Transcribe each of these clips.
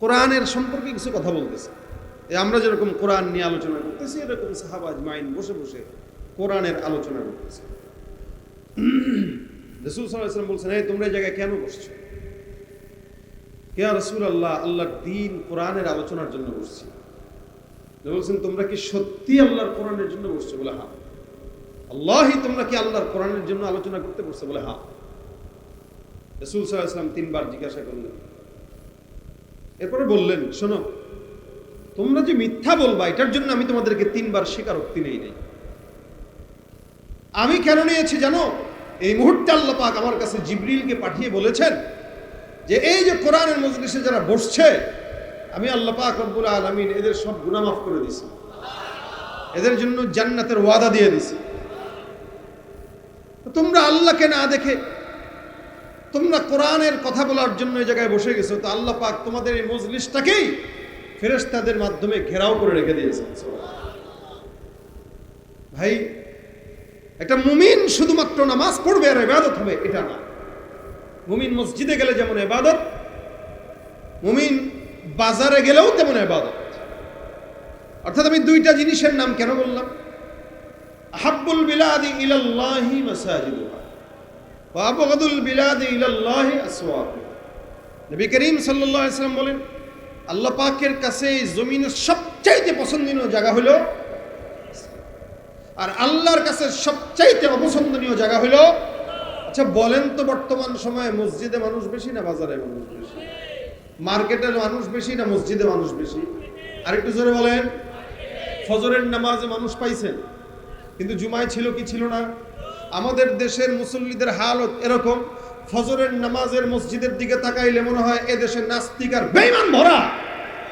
কোরআনের সম্পর্কে কিছু কথা বলতেছে। আমরা যেরকম কোরআন নিয়ে আলোচনা করতেছি, এরকম সাহাবাজ মাইন বসে বসে কোরআনের আলোচনা করতেছে। রসুল সাল্লাম বলছেন, এই, তোমরা এই জায়গায় কেন বসছো? কে রসুল আল্লাহ আল্লাহর দিন কোরআনের আলোচনার জন্য বসছি। বলছেন, তোমরা কি সত্যি আল্লাহর কোরআনের জন্য বসছো? বলে হ্যাঁ। আল্লাহই তোমরা কি আল্লাহর কোরআনের জন্য আলোচনা করতে বসছো? বলে হ্যাঁ। রসুল সাল্লাম তিনবার জিজ্ঞাসা করলেন এরপরে বললেন, শোনো, তোমরা যে মিথ্যা বলবা, এটার জন্য আমি তোমাদেরকে তিনবার স্বীকারোক্তি নেই নেই। আমি কেন নিয়েছি জানো? এই মুহূর্তে আল্লাহ পাক আমার কাছে জিবরিলকে পাঠিয়ে বলেছেন যে, এই যে কোরআনের মজলিসে যারা বসছে, আমি আল্লাহ পাক রব্বুল আলামিন এদের সব গুনাহ মাফ করে দিছি। এদের জন্য জান্নাতের ওয়াদা দিয়ে দিছি। তোমরা আল্লাহকে না দেখে তোমরা কোরআনের কথা বলার জন্য এই জায়গায় বসে গেছো, তো আল্লাহ পাক তোমাদের এই মজলিসটাকেই ফেরেশতাদের মাধ্যমে ঘেরাও করে রেখে দিয়েছেন। ভাই, একটা মুমিন শুধুমাত্র নামাজ পড়বে আর এবাদত হবে, এটা না। মুমিন মসজিদে গেলে যেমন এবাদত মুমিন বাজারে গেলেও তেমন এবাদত অর্থাৎ আমি দুইটা জিনিসের নাম কেন বললাম? হাব্বুল বিলাদি ইলাল্লাহি মাসাজিদুহা। ওয়া আবগাদুল বিলাদি ইলাল্লাহি আসওয়াকুহা নবী করিম সাল্লাল্লাহু সাল্লাম বলেন, আল্লাহ পাকের কাছে এই জমিনের সবচাইতে পছন্দনীয় জায়গা হলো আর আল্লাহর কাছে সবচাইতে অপছন্দনীয় জায়গা হলো আচ্ছা বলেন তো বর্তমান সময়ে মসজিদে মানুষ বেশি না বাজারে মানুষ বেশি? মার্কেটে মানুষ বেশি না মসজিদে মানুষ বেশি? আর একটু জোরে বলেন। ফজরের নামাজে মানুষ পাইছেন, কিন্তু জুমায় ছিল কি ছিল না? আমাদের দেশের মুসল্লিদের হালত এরকম। ফজরের নামাজের মসজিদের দিকে তাকাইলে মনে হয় এ দেশের নাস্তিক আর বেঈমান ভরা।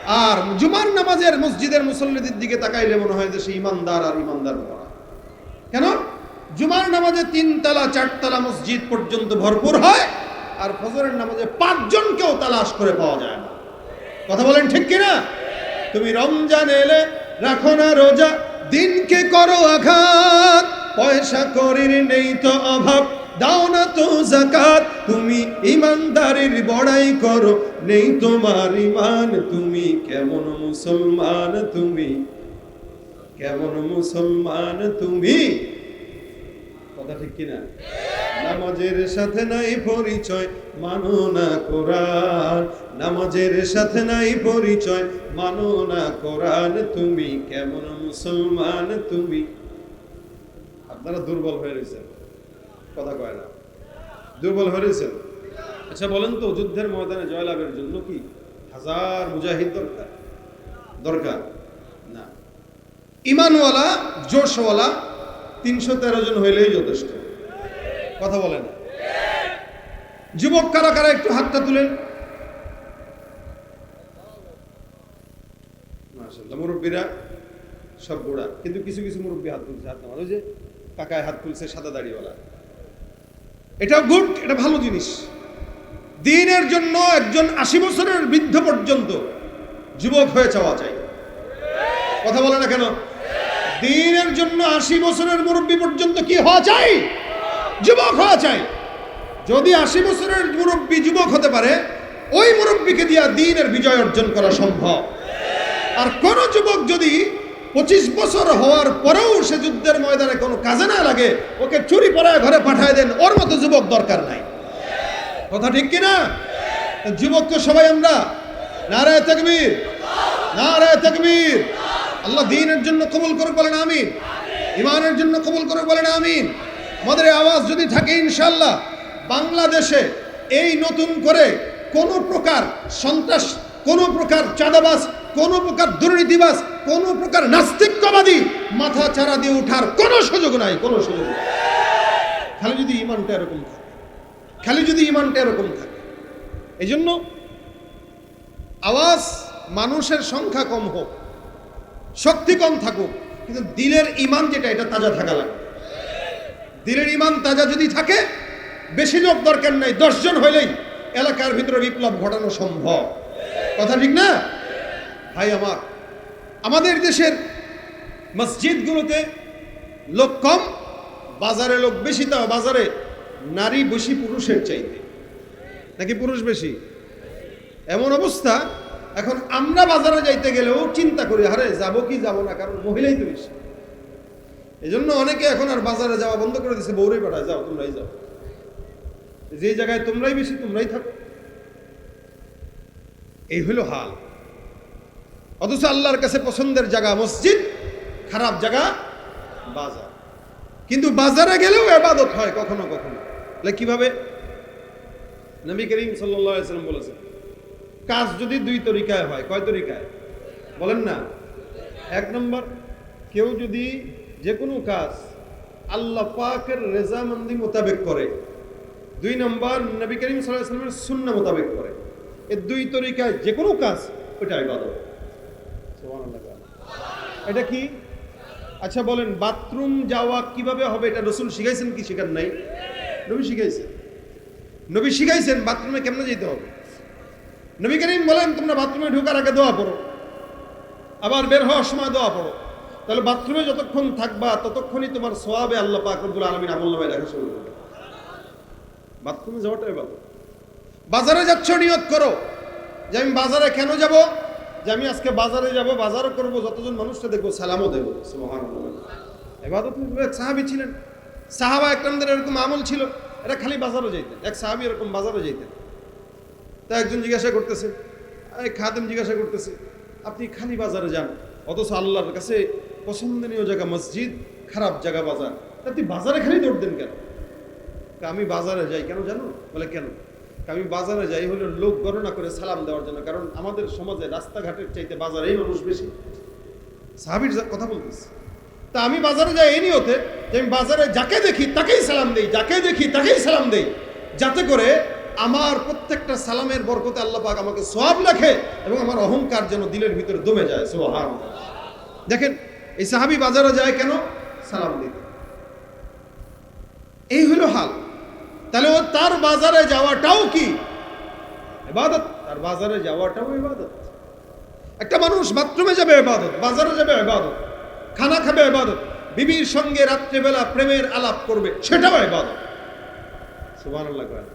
আর জুমার নামাজের মসজিদের মুসল্লিদের দিকে তাকাইলে মনে হয় দেশে ইমানদার আর ইমানদার ভরা। কেন? জুমার নামাজে তিনতলা, চারতলা মসজিদ পর্যন্ত ভরপুর হয় আর ফজরের নামাজে পাঁচজনকেও তালাশ করে পাওয়া যায় না। কথা বলেন ঠিক কিনা? তুমি রমজান এলে রাখো না রোজা, দিনকে করো আঘাত। পয়সা করির নেই তো অভাব। দাও না তো জাকাত তুমি ইমানদারির বড়াই করো। নেই তোমার ইমান, তুমি কেমন মুসলমান তুমি? কেমন মুসলমান তুমি? কথা ঠিক কিনা নামাজের সাথে নাই পরিচয়, মানো না কোরআন। নামাজের সাথে নাই পরিচয়, মানো না কোরআন। তুমি কেমন মুসলমান তুমি? আপনারা দুর্বল হয়ে রয়েছেন। কথা কয় না। দুর্বল হয়ে রয়েছেন। আচ্ছা বলেন তো, যুদ্ধের ময়দানে জয়লাভের জন্য কি হাজার মুজাহিদ দরকার? দরকার। না। ইমানওয়ালা, জোশওয়ালা তিনশো তেরো জন হইলেই যথেষ্ট। কথা বলেন। যুবক কারা কারা একটু হাতটা তুলেন মুরব্বীরা সব গোড়া কিন্তু কিছু কিছু মুরব্বী হাত তুলছে, হাত নামান। ওই যে কাকায় হাত তুলছে সাদা দাড়িওয়ালা। এটাও গুড, এটা ভালো জিনিস। দিনের জন্য একজন আশি বছরের বৃদ্ধ পর্যন্ত যুবক হয়ে চাওয়া চাই। কথা বলে না কেন? দিনের জন্য আশি বছরের মুরব্বী পর্যন্ত কি হওয়া চাই? যুবক হওয়া চাই। যদি আশি বছরের মুরব্বী যুবক হতে পারে, ওই মুরব্বীকে দিয়া দিনের বিজয় অর্জন করা সম্ভব। আর কোন যুবক যদি পঁচিশ বছর হওয়ার পরেও সে যুদ্ধের ময়দানে কোনো কাজে না লাগে, ওকে চুরি পড়ায় ঘরে পাঠায় দেন, ওর মতো যুবক দরকার নাই। কথা ঠিক কিনা? যুবক তো সবাই আমরা। নারায় তকবীর। নারায় তকবীর। আল্লাহ দিনের জন্য কবুল করে বলেন আমিন। ইমানের জন্য কবুল করে বলেন আমিন। আমাদের আওয়াজ যদি থাকে ইনশাল্লাহ বাংলাদেশে এই নতুন করে কোনো প্রকার সন্ত্রাস কোন প্রকার চাঁদাবাস কোন প্রকার দুর্নীতিবাস কোন প্রকার নাস্তিক্যবাদী মাথা চারা দিয়ে ওঠার কোনো সুযোগ নাই, কোনো সুযোগ নাই। খালি যদি ইমানটা এরকম থাকে, খালি যদি ইমানটা এরকম থাকে। এই জন্য আওয়াজ মানুষের সংখ্যা কম হোক, শক্তি কম থাকুক, কিন্তু দিলের ইমান যেটা, এটা তাজা থাকা লাগে। দিলের ইমান তাজা যদি থাকে, বেশি লোক দরকার নাই, দশজন হইলেই এলাকার ভিতরে বিপ্লব ঘটানো সম্ভব। কথা ঠিক না? ভাই আমার, আমাদের দেশের মসজিদগুলোতে লোক কম, বাজারে লোক বেশি, তাও বাজারে নারী বেশি, পুরুষের চাইতে। নাকি পুরুষ বেশি? এমন অবস্থা, এখন আমরা বাজারে যাইতে গেলেও চিন্তা করি, আরে যাব কি যাব না, কারণ মহিলাই তো বেশি। এই জন্য অনেকে এখন আর বাজারে যাওয়া বন্ধ করে দিচ্ছে বৌরে পাঠায়, যাও, তোমরাই যাও। যে জায়গায় তোমরাই বেশি, তোমরাই থাকো। এই হলো হাল। অথচ আল্লাহর কাছে পছন্দের জায়গা মসজিদ, খারাপ জায়গা বাজার। কিন্তু বাজারে গেলেও এবাদত হয় কখনো কখনো। তাহলে কীভাবে? নবী করিম সাল্লাম বলেছেন, কাজ যদি দুই তরিকায় হয়, কয় তরিকায়? বলেন না। এক নম্বর, কেউ যদি যে কোনো কাজ আল্লাহ পাকের রেজামন্দি মোতাবেক করে। দুই নম্বর, নবী করিম সাল্লাহ সাল্লামের শূন্য মোতাবেক করে। এই দুই তরিকায় যে কোনো কাজ ওটা ইবাদত। এটা কি? আচ্ছা বলেন, বাথরুম যাওয়া কীভাবে হবে? এটা রসুল শিখাইছেন কি শিখার নাই? নবী শিখাইছেন। নবী শিখাইছেন, বাথরুমে কেমনে যেতে হবে? নবী করিম বলেন, তোমরা বাথরুমে ঢোকার আগে দোয়া পড়ো। আবার বের হওয়ার সময় দোয়া পড়ো। তাহলে বাথরুমে যতক্ষণ থাকবা, ততক্ষণই তোমার সোয়াবে আল্লাহ পাক রব্বুল আলমিন আমল দেখা শুরু করবে। বাথরুমে যাওয়াটাই ভালো বাজারে যাচ্ছ, নিয়ত করো। যে আমি বাজারে কেন যাব? যে আমি আজকে বাজারে যাব, বাজারও করব, যতজন মানুষটা দেখব, সালামও দেবো এক সাহাবি ছিলেন। সাহাবা একরামদের এরকম আমল ছিল, এরা খালি বাজারে যাইতেন। এক সাহাবি এরকম বাজারে যাইতেন। তা একজন জিজ্ঞাসা করতেছে, এই খাদেম জিজ্ঞাসা করতেছে, আপনি খালি বাজারে যান, অথচ আল্লাহর কাছে পছন্দনীয় জায়গা মসজিদ, খারাপ জায়গা বাজার। আপনি বাজারে খালি দৌড় দেন কেন? আমি বাজারে যাই, কেন জানো? বলে, কেন? আমি বাজারে যাই হলো লোক গণনা করে সালাম দেওয়ার জন্য, কারণ আমাদের সমাজে রাস্তাঘাটের চাইতে বাজারেই মানুষ বেশি। সাহাবির কথা বলতেছি। তা আমি বাজারে যাই এই নিয়তে যে আমি বাজারে যাকে দেখি তাকেই সালাম দেই, যাকে দেখি তাকেই সালাম দেই, যাতে করে আমার প্রত্যেকটা সালামের বরকতে আল্লাহ পাক আমাকে সওয়াব লেখে এবং আমার অহংকার যেন দিলের ভিতরে দমে যায়, সুবহান দেখেন, এই সাহাবি বাজারে যায় কেন? সালাম দিতে। এই হলো হাল। তাহলে ও তার বাজারে যাওয়াটাও কি? এবাদত তার বাজারে যাওয়াটাও এবাদত একটা মানুষ বাথরুমে যাবে এবাদত বাজারে যাবে ইবাদত, খানা খাবে এবাদত বিবির সঙ্গে রাত্রেবেলা প্রেমের আলাপ করবে, সেটাও সুবহানাল্লাহ কয়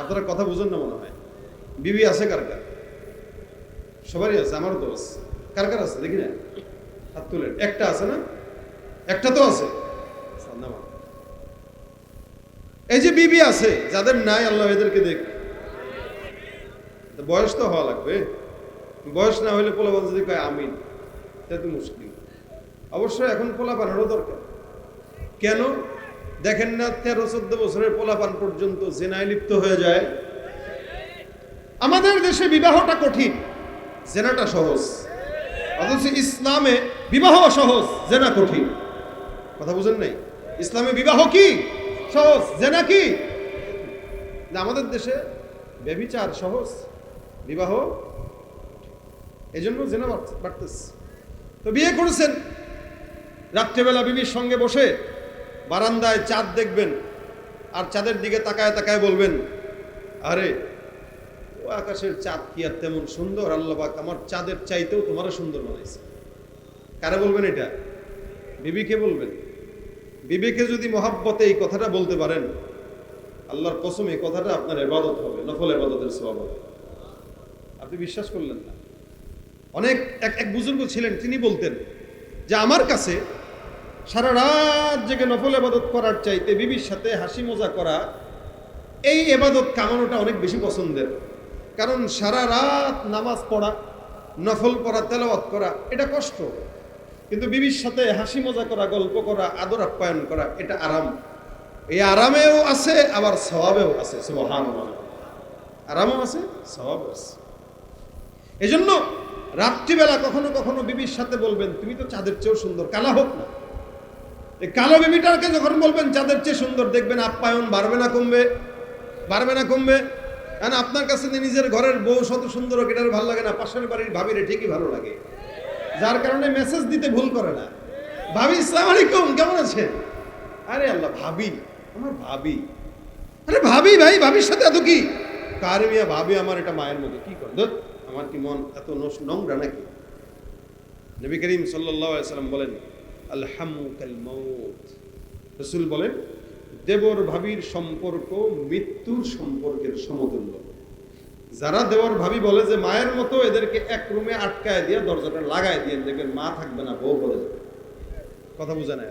আপনারা কথা বুঝুন না মনে হয়। বিবি আছে কার কার? সবারই আছে, আমারও তো আছে। কার কার আছে? দেখি না। হাত তুলেন। একটা আছে না? একটা তো আছে। এই যে বিবি আছে, যাদের নাই, আল্লাহ এদেরকে দেখ। বয়স তো হওয়া লাগবে। বয়স না হলে পোলাপান যদি কয় আমিন এটা তো মুশকিল অবশ্যই এখন পোলাপানেরও দরকার। কেন? দেখেন না, তেরো, চোদ্দ বছরের পোলাপান পর্যন্ত জেনায় লিপ্ত হয়ে যায়। আমাদের দেশে বিবাহটা কঠিন, জেনাটা সহজ। অথচ ইসলামে বিবাহ সহজ, জেনা কঠিন। কথা বুঝেন নাই? ইসলামে বিবাহ কি? সহজ জেনা কি না, আমাদের দেশে ব্যভিচার সহজ, বিবাহ এই জন্য জেনা বাড়তেছে। তো বিয়ে করেছেন। রাত্রেবেলা বিবির সঙ্গে বসে বারান্দায় চাঁদ দেখবেন আর চাঁদের দিকে তাকায় তাকায় বলবেন, আরে, ও আকাশের চাঁদ কি আর তেমন সুন্দর আল্লাহবাক আমার চাঁদের চাইতেও তোমারও সুন্দর বানাইছে। কারে বলবেন এটা? বিবিকে বলবেন। বিবেকে যদি মহাব্বতে এই কথাটা বলতে পারেন, আল্লাহর কসম এই কথাটা আপনার এবাদত হবে, নফল এবাদতের স্বভাব আপনি বিশ্বাস করলেন না। অনেক, এক এক বুজুর্গ ছিলেন, তিনি বলতেন যে আমার কাছে সারা রাত জেগে নফল এবাদত করার চাইতে বিবির সাথে হাসি মজা করা, এই এবাদত কামানোটা অনেক বেশি পছন্দের। কারণ সারা রাত নামাজ পড়া, নফল পড়া, তেলাওয়াত করা, এটা কষ্ট। কিন্তু বিবির সাথে হাসি মজা করা, গল্প করা, আদর আপ্যায়ন করা, এটা আরাম। এই আরামেও আছে, আবার স্বভাবেও আছে আরামও আছে, স্বভাবও আছে। এজন্য রাত্রিবেলা কখনো কখনো বিবির সাথে বলবেন, তুমি তো চাঁদের চেয়েও সুন্দর, কালা হোক না। এই কালো বিবিটাকে যখন বলবেন, চাঁদের চেয়ে সুন্দর, দেখবেন আপ্যায়ন বাড়বে না, কমবে, বাড়বে না, কমবে। কারণ আপনার কাছে নিজের ঘরের বউ, শত সুন্দর এটার ভালো লাগে না, পাশের বাড়ির ভাবিরে ঠিকই ভালো লাগে। যার কারণে মেসেজ দিতে ভুল করে না। ভাবি ইসলাম আলাইকুম, কেমন আছেন? আরে আল্লাহ, ভাবি, আমার ভাবি। আরে ভাবি ভাই, ভাবির সাথে এত কি? কার মিয়া, ভাবি আমার এটা মায়ের মতো, কি করে? আমার কি মন এত নোংরা নাকি? নবী করিম সাল্লাম বলেন, আলহামুকাল রসুল বলেন, দেবর ভাবির সম্পর্ক মৃত্যুর সম্পর্কের সমতুল্য। যারা দেওয়ার ভাবি বলে যে মায়ের মতো এদেরকে এক রুমে আটকায় দিয়ে দরজাটা লাগায় দিয়ে দেখবেন মা থাকবে না, বউ বলে যাবে। কথা বুঝে না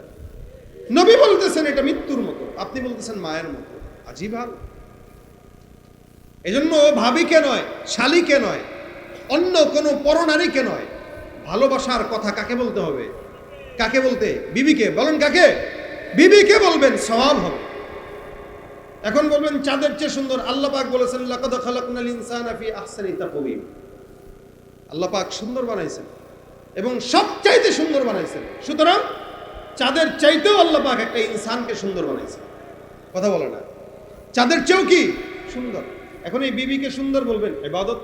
নবী বলতেছেন এটা মৃত্যুর মতো, আপনি বলতেছেন মায়ের মতো। আজই ভাব এজন্য ভাবিকে নয়, শালিকে নয়, অন্য কোনো পরনারীকে নয়, ভালোবাসার কথা কাকে বলতে হবে? কাকে বলতে? বিবিকে। বলেন কাকে? বিবিকে বলবেন, সওয়াব হবে। এখন বলবেন চাঁদের চেয়ে সুন্দর, আল্লাহ পাক বলেছেন তাকওয়িম। আল্লাহ পাক সুন্দর বানাইছেন এবং সবচাইতে সুন্দর বানাইছেন। সুতরাং চাঁদের চাইতেও আল্লাহ পাক একটা ইনসানকে সুন্দর বানাইছেন। কথা বলে না। চাঁদের চেয়েও কি? সুন্দর। এখন এই বিবিকে সুন্দর বলবেন, এবাদত?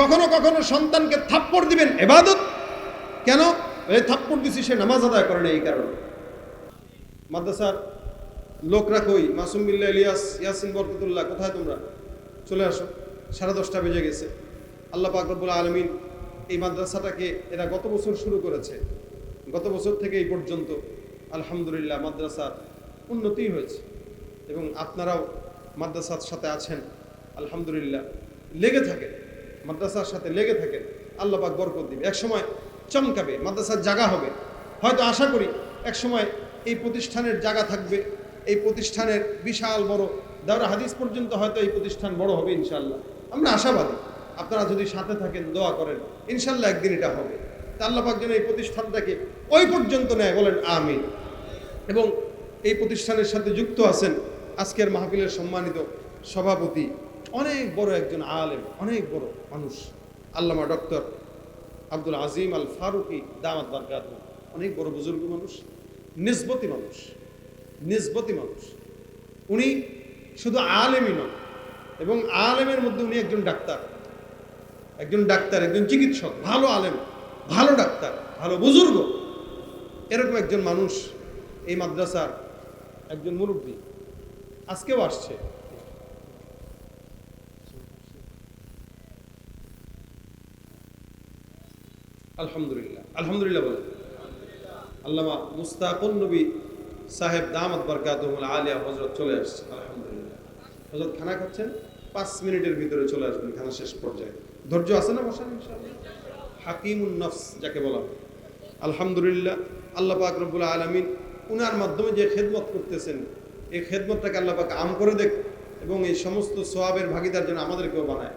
কখনো কখনো সন্তানকে থাপ্পড় দিবেন, এবাদত? কেন? এই থাপ্পড় দিছি সে নামাজ আদায় করে না এই কারণে। মাদ্রাসার লোকরা কই মাসুম বিল্লা ইলিয়াস, ইয়াসিন বরকতুল্লাহ, কোথায় তোমরা? চলে আসো। সাড়ে দশটা বেজে গেছে। আল্লাহ পাক রব্বুল আলমিন এই মাদ্রাসাটাকে এরা গত বছর শুরু করেছে। গত বছর থেকে এই পর্যন্ত আলহামদুলিল্লাহ মাদ্রাসার উন্নতি হয়েছে এবং আপনারাও মাদ্রাসার সাথে আছেন। আলহামদুলিল্লাহ। লেগে থাকেন। মাদ্রাসার সাথে লেগে থাকেন। আল্লাহ পাক বরকত দিবে। এক সময় চমকাবে, মাদ্রাসার জায়গা হবে। হয়তো আশা করি এক সময় এই প্রতিষ্ঠানের জায়গা থাকবে। এই প্রতিষ্ঠানের বিশাল বড় দাওরা হাদিস পর্যন্ত হয়তো এই প্রতিষ্ঠান বড় হবে ইনশাল্লাহ আমরা আশাবাদী। আপনারা যদি সাথে থাকেন, দোয়া করেন ইনশাল্লাহ একদিন এটা হবে। তা আল্লাহ পাক যেন এই প্রতিষ্ঠানটাকে ওই পর্যন্ত নেয়, বলেন আমিন। এবং এই প্রতিষ্ঠানের সাথে যুক্ত আছেন আজকের মাহফিলের সম্মানিত সভাপতি, অনেক বড় একজন আলেম, অনেক বড় মানুষ, আল্লামা ডক্টর আব্দুল আজিম আল ফারুকি, দামাত বারকাত অনেক বড় বুজুর্গ মানুষ, নিসবতি মানুষ। নিসবতি মানুষ। উনি শুধু আলেমই নন, এবং আলেমের মধ্যে উনি একজন ডাক্তার। একজন ডাক্তার, একজন চিকিৎসক, ভালো আলেম, ভালো ডাক্তার, ভালো বুজুর্গ। এরকম একজন মানুষ এই মাদ্রাসার একজন মুরব্বী। আজকেও আসছে। আলহামদুলিল্লাহ আলহামদুলিল্লাহ বলেন। আল্লামা মুস্তাকুন নবী সাহেব দামাত বরকাতুল আলিয়া হজরত চলে আসছে, আলহামদুলিল্লাহ। হজরত খানা খাচ্ছেন, পাঁচ মিনিটের ভিতরে চলে আসবেন খানা শেষ পর্যায়ে। ধৈর্য আছে না বসান হাকিমুন নফস যাকে বলা হয়। আলহামদুলিল্লাহ, আল্লাহ পাক রব্বুল আলমিন উনার মাধ্যমে যে খেদমত করতেছেন, এই খেদমতটাকে আল্লাহ পাক আম করে দেখ এবং এই সমস্ত সোয়াবের ভাগিদার যেন আমাদেরকেও বানায়।